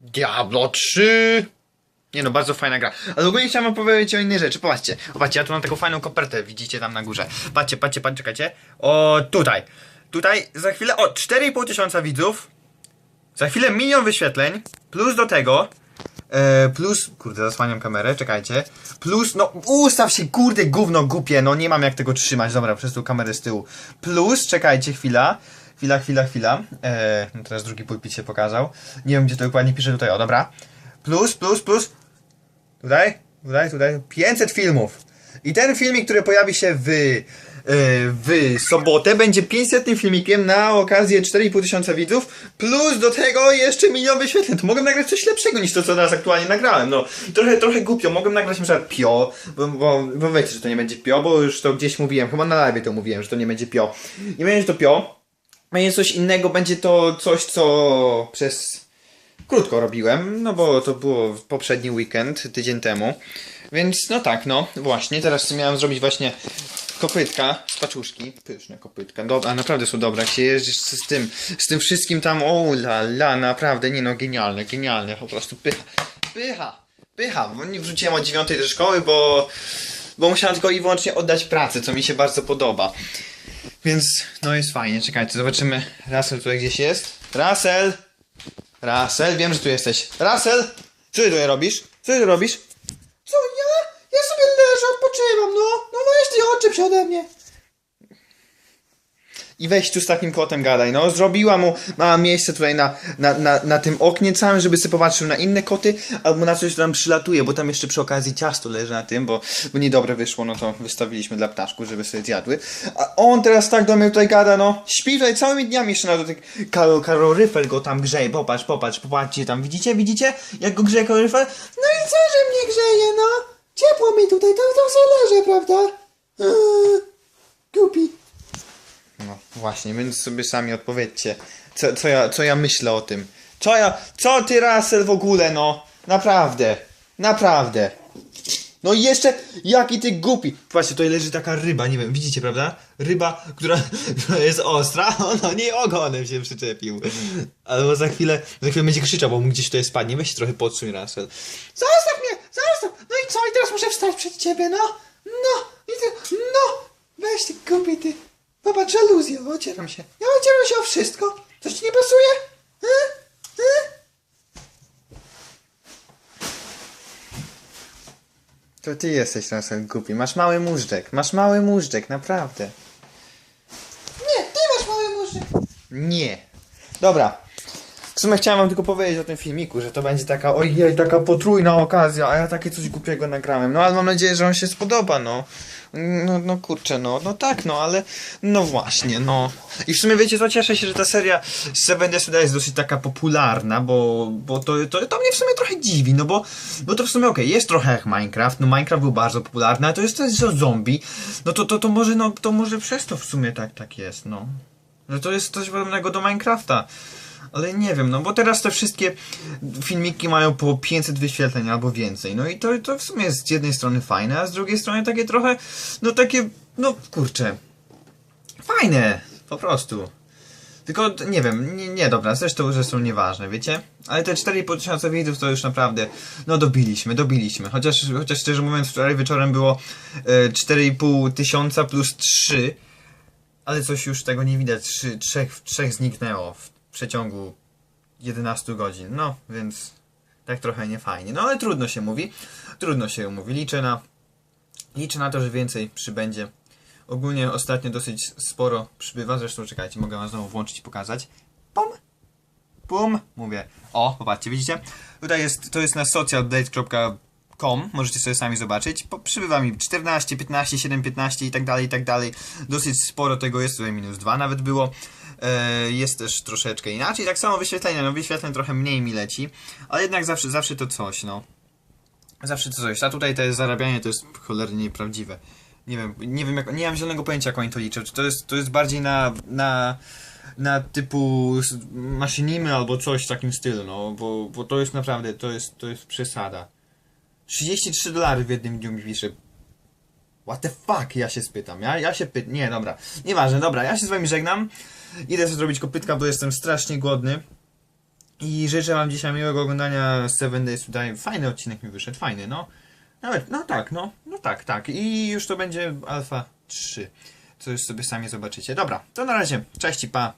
Diablo 3! Nie no, bardzo fajna gra. Ale ogólnie chciałem opowiedzieć o innej rzeczy. Popatrzcie, popatrzcie, ja tu mam taką fajną kopertę, widzicie tam na górze. Patrzcie, patrzcie, patrzcie, czekajcie. O, tutaj. Tutaj za chwilę, o, 4,5 tysiąca widzów. Za chwilę milion wyświetleń. Plus do tego, e, plus, kurde, zasłaniam kamerę, czekajcie. Plus, no, ustaw się, kurde, gówno głupie, no nie mam jak tego trzymać. Dobra, przez tą kamerę z tyłu. Plus, czekajcie, chwila. Chwila, chwila, chwila. E, no teraz drugi pulpit się pokazał. Nie wiem, gdzie to dokładnie pisze tutaj, o, dobra. Plus, plus, plus. Tutaj, tutaj, tutaj. 500 filmów. I ten filmik, który pojawi się w, yy, w sobotę, będzie 500 filmikiem na okazję 4,5 tysiąca widzów, plus do tego jeszcze milion wyświetleń. To mogę nagrać coś lepszego niż to, co teraz aktualnie nagrałem. No, trochę, trochę głupio. Mogę nagrać na przykład Pio, bo, bo, bo wiecie, że to nie będzie Pio, bo już to gdzieś mówiłem, chyba na live to mówiłem, że to nie będzie Pio. Nie będzie to Pio. Będzie coś innego, będzie to coś, co przez krótko robiłem, no bo to było poprzedni weekend, tydzień temu. Więc no tak, no właśnie, teraz miałem zrobić właśnie kopytka z paczuszki. Pyszne kopytka. Dobra, naprawdę są dobre. Jak się jeździsz z, tym, z tym wszystkim tam, o la la, naprawdę, nie no, genialne, genialne, po prostu pycha, pycha, pycha. Wrzuciłem o dziewiątej do szkoły, bo, bo musiałem tylko i wyłącznie oddać pracę, co mi się bardzo podoba. Więc, no jest fajnie, czekajcie, zobaczymy. Russell tutaj gdzieś jest. Russell! Russell, wiem, że tu jesteś. Russell! Co ty tutaj robisz? Co ty robisz? Co ja? Ja sobie leżę, odpoczywam, no. No weź ty, odczep się ode mnie. I weź tu z takim kotem gadaj, no. Zrobiła mu mała miejsce tutaj na, na, na, na tym oknie całym, żeby sobie popatrzył na inne koty, albo na coś, co tam przylatuje, bo tam jeszcze przy okazji ciasto leży na tym, bo, bo niedobre wyszło, no to wystawiliśmy dla ptaszków, żeby sobie zjadły. A on teraz tak do mnie tutaj gada, no. Śpi tutaj całymi dniami jeszcze na do tych Karol, Kaloryfer go tam grzeje, popatrz, popatrz, popatrzcie tam, widzicie, widzicie, jak go grzeje kaloryfer? No i co, że mnie grzeje, no? Ciepło mi tutaj, to, to sobie leżę, prawda? Właśnie, więc sobie sami odpowiedzcie, co, co, ja, co ja myślę o tym. Co ja, co ty Russell w ogóle, no? Naprawdę, naprawdę. No i jeszcze, jaki ty głupi. Właśnie, tutaj leży taka ryba, nie wiem, widzicie, prawda? Ryba, która, jest ostra, on nie ogonem się przyczepił. Albo za chwilę, za chwilę będzie krzyczał, bo mu gdzieś tutaj spadnie. Weź się trochę podsuń, Russell. Zostaw mnie, zostaw! No i co, i teraz muszę wstać przed ciebie, no? No, i ty, no! Weź ty głupi, ty. Popatrz, żaluzja, ocieram się. Ja ocieram się o wszystko. Coś ci nie pasuje? E? To ty jesteś Russell głupi. Masz mały móżdżek. Masz mały móżdżek, naprawdę. Nie, ty masz mały móżdżek. Nie. Dobra. W sumie chciałem wam tylko powiedzieć o tym filmiku, że to będzie taka, ojej, taka potrójna okazja, a ja takie coś głupiego nagrałem. No ale mam nadzieję, że on się spodoba, no. No, no kurczę, no, no tak, no, ale no właśnie, no. I w sumie wiecie co, cieszę się, że ta seria Seven Days jest dosyć taka popularna, bo, bo to, to, to mnie w sumie trochę dziwi, no bo, bo to w sumie okej, jest trochę jak Minecraft, no Minecraft był bardzo popularny, a to jest coś o zombie, no to, to, to może, no, to może przez to w sumie tak, tak jest, no. Że to jest coś podobnego do Minecrafta. Ale nie wiem, no bo teraz te wszystkie filmiki mają po 500 wyświetleń albo więcej. No i to, to w sumie jest z jednej strony fajne, a z drugiej strony takie trochę, no takie, no kurczę, fajne, po prostu. Tylko nie wiem, nie, nie dobra, zresztą, są nieważne, wiecie? Ale te 4,5 tysiąca widzów to już naprawdę, no dobiliśmy, dobiliśmy. Chociaż, chociaż szczerze mówiąc, wczoraj wieczorem było e, 4,5 tysiąca plus 3, ale coś już tego nie widać. Trzy, trzech, trzech zniknęło w przeciągu 11 godzin. No, więc tak trochę niefajnie. No ale trudno się mówi. Trudno się mówi. Liczę na, liczę na to, że więcej przybędzie. Ogólnie ostatnio dosyć sporo przybywa. Zresztą czekajcie, mogę wam znowu włączyć i pokazać. Pum! Pum! Mówię. O, popatrzcie, widzicie? Tutaj jest, to jest na socialupdate.com. Możecie sobie sami zobaczyć. Po, przybywa mi 14, 15, 7, 15 i tak dalej, i tak dalej. Dosyć sporo tego jest. Tutaj minus 2 nawet było. E, jest też troszeczkę inaczej. Tak samo wyświetlenia, no wyświetleń trochę mniej mi leci, ale jednak zawsze, zawsze to coś, no. Zawsze to coś. A tutaj to zarabianie to jest cholernie nieprawdziwe. Nie wiem, nie wiem jak, nie mam zielonego pojęcia jak oni to liczą. Czy to jest, to jest bardziej na, na, na typu maszynimy albo coś w takim stylu, no, bo, bo to jest naprawdę, to jest, to jest przesada. 33 dolary w jednym dniu mi pisze. What the fuck? Ja się spytam. Ja, ja się pytam. Nie, dobra. Nieważne, dobra. Ja się z wami żegnam. Idę sobie zrobić kopytka, bo jestem strasznie głodny. I życzę wam dzisiaj miłego oglądania Seven Days tutaj. Fajny odcinek mi wyszedł, fajny, no. Nawet, no tak, no, no tak, tak. I już to będzie Alfa 3. Co już sobie sami zobaczycie. Dobra, to na razie. Cześć i pa.